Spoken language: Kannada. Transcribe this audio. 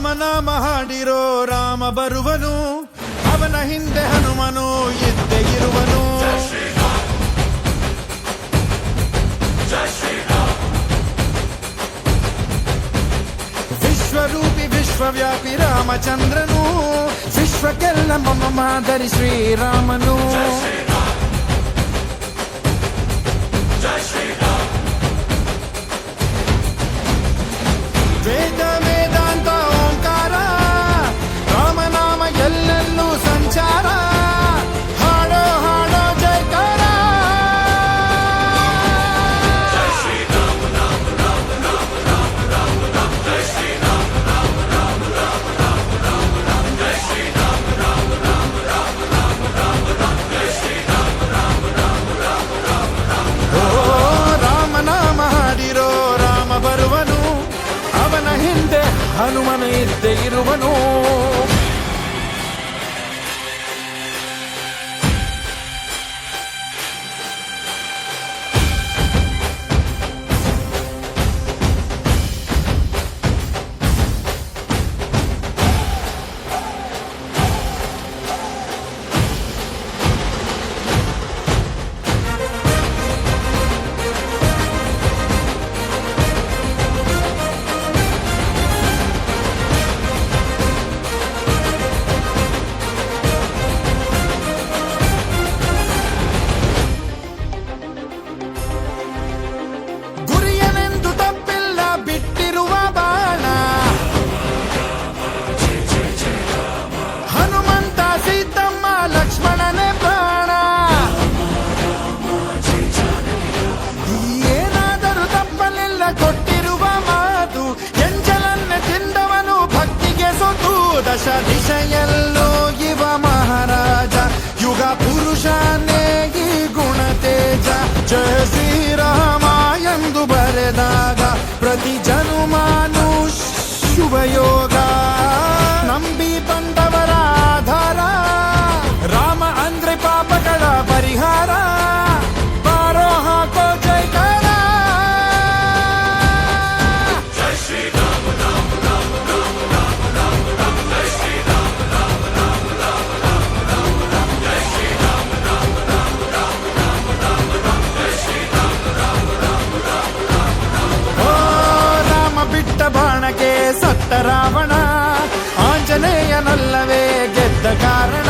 ರಾಮನಾಮ ಹಾಡಿರೋ ರಾಮ ಬರುವನು. ಅವನ ಹಿಂದೆ ಹನುಮನು, ಎದ್ದೆ ಇರುವನು. ವಿಶ್ವರೂಪಿ, ವಿಶ್ವವ್ಯಾಪಿ ರಾಮಚಂದ್ರನು. ವಿಶ್ವಕ್ಕೆಲ್ಲ ಮಮ ಮಾದರಿ ಶ್ರೀರಾಮನು. ಹಿಂದೆ ಹನುಮನ ಇದ್ದೇ ಇರುವನು దశ దిశయల్లో యువ మహారాజ యుగ పురుషానే ఈ గుణ తేజ జయ శ్రీరామాయందు బరదాగా ప్రతి జనుమా ಸತ್ತ ರಾವಣ ಆಂಜನೇಯನಲ್ಲವೇ ಗೆದ್ದ ಕಾರಣ